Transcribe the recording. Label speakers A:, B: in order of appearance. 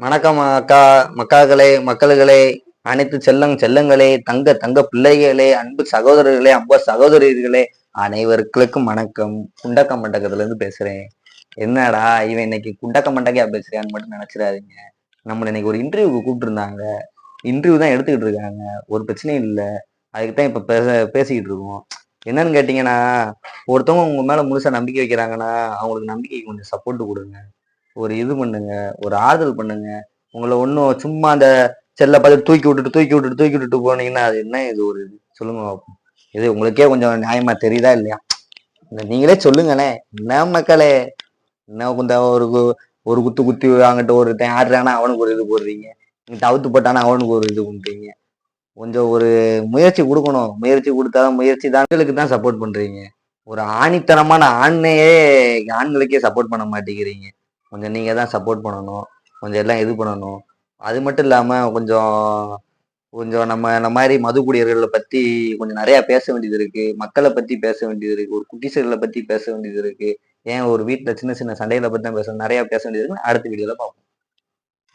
A: வணக்கம் அக்கா மக்காக்களே மக்கள்களே அனைத்து செல்லங் செல்லங்களே தங்க தங்க பிள்ளைகளே அன்பு சகோதரர்களே அம்பா சகோதரிகளே அனைவருக்கும் வணக்கம். குண்டக்க மண்டக்கத்துல இருந்து பேசுறேன். என்னடா இவன் இன்னைக்கு குண்டக்க மண்டக்கையா பேசுறான்னு மட்டும் நினைச்சிடாதீங்க. நம்மள இன்னைக்கு ஒரு இன்டர்வியூக்கு கூப்பிட்டுருந்தாங்க. இன்டர்வியூ தான் எடுத்துக்கிட்டு இருக்காங்க. ஒரு பிரச்சனையும் இல்லை. அதுக்கு தான் இப்ப பேச பேசிக்கிட்டு இருக்கோம். என்னன்னு கேட்டீங்கன்னா ஒருத்தவங்க உங்க மேல முழுசா நம்பிக்கை வைக்கிறாங்கன்னா அவங்களுக்கு நம்பிக்கைக்கு கொஞ்சம் சப்போர்ட் கொடுங்க. ஒரு இது பண்ணுங்க ஒரு ஆறுதல் பண்ணுங்க. உங்களை ஒன்றும் சும்மா அந்த செல்ல பார்த்து தூக்கி விட்டுட்டு தூக்கி விட்டுட்டு தூக்கி விட்டுட்டு போனீங்கன்னா அது என்ன இது ஒரு இது? சொல்லுங்க இது உங்களுக்கே கொஞ்சம் நியாயமா தெரியுதா இல்லையா? நீங்களே சொல்லுங்களேன். என்ன மக்களே? என்ன கொஞ்சம் ஒரு ஒரு குத்து குத்தி வாங்கிட்டு ஒரு ஆடுறானா அவனுக்கு ஒரு இது போடுறீங்க. நீங்கள் தவுத்து போட்டானா அவனுக்கு ஒரு இது பண்ணுறீங்க கொஞ்சம் ஒரு முயற்சி கொடுக்கணும். முயற்சி கொடுத்தாதான் முயற்சி தான் தான் சப்போர்ட் பண்றீங்க. ஒரு ஆணித்தனமான ஆண்மையே ஆண்களுக்கே சப்போர்ட் பண்ண மாட்டேங்கிறீங்க. கொஞ்சம் நீங்க தான் சப்போர்ட் பண்ணணும். கொஞ்சம் எல்லாம் இது பண்ணணும். அது மட்டும் இல்லாம கொஞ்சம் கொஞ்சம் நம்ம இந்த மாதிரி மது குடியர்களை பத்தி கொஞ்சம் நிறைய பேச வேண்டியது இருக்கு. மக்களை பத்தி பேச வேண்டியது இருக்கு. ஒரு குட்டிசர்களை பத்தி பேச வேண்டியது இருக்கு. ஏன் ஒரு வீட்டுல சின்ன சின்ன சண்டைகளை பத்தி தான் பேச நிறைய பேச வேண்டியது இருக்கு அடுத்த வீடியோல பார்ப்போம்.